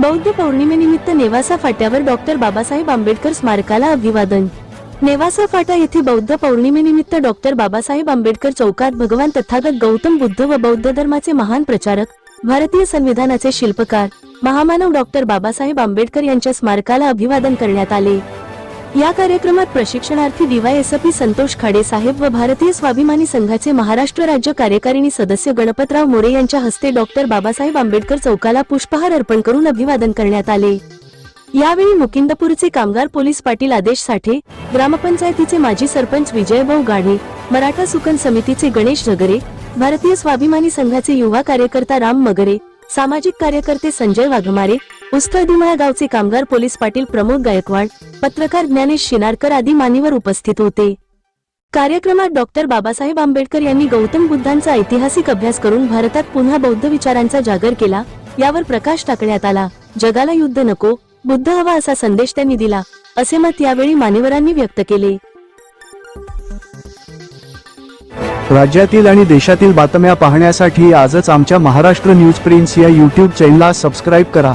बौद्ध पौर्णिमेनिमित्त नेवासा फाट्यावर डॉक्टर बाबासाहेब आंबेडकर स्मारकाला अभिवादन. नेवासा फाटा येथे बौद्ध पौर्णिमेनिमित्त डॉक्टर बाबासाहेब आंबेडकर चौकात भगवान तथागत गौतम बुद्ध व बौद्ध धर्माचे महान प्रचारक भारतीय संविधानाचे शिल्पकार महामानव डॉक्टर बाबासाहेब आंबेडकर यांच्या स्मारकाला अभिवादन करण्यात आले. या कार्यक्रमात प्रशिक्षणार्थी डीवायएसपी संतोष खाडे साहेब व भारतीय स्वाभिमानी संघाचे महाराष्ट्र राज्य कार्यकारिणी सदस्य गणपतराव मोरे यांच्या हस्ते डॉक्टर बाबासाहेब आंबेडकर चौकाला पुष्पहार अर्पण करून अभिवादन करण्यात आले. यावेळी मुकिंदपूरचे कामगार पोलीस पाटील आदेश साठे ग्रामपंचायतीचे माजी सरपंच विजयभाऊ गाढे मराठा सुकन समितीचे गणेश झगरे भारतीय स्वाभिमानी संघाचे युवा कार्यकर्ता राम मगरे सामाजिक कार्यकर्ते संजय वाघमारे उस्तळदिमळा गावचे कामगार पोलीस पाटील प्रमोद गायकवाड पत्रकार ज्ञानेश शिनारकर आदी मान्यवर उपस्थित होते. कार्यक्रमात डॉक्टर बाबासाहेब आंबेडकर यांनी गौतम बुद्धांचा ऐतिहासिक अभ्यास करून भारतात पुन्हा बौद्ध विचारांचा जागर केला यावर प्रकाश टाकण्यात आला. जगाला युद्ध नको बुद्ध हवा असा संदेश त्यांनी दिला असे मत यावेळी मान्यवरांनी व्यक्त केले. राज्यातील आणि देशातील बातम्या पाहण्यासाठी आजच आमच्या महाराष्ट्र न्यूज प्रिन्स या यूट्यूब चॅनलला सबस्क्राईब करा.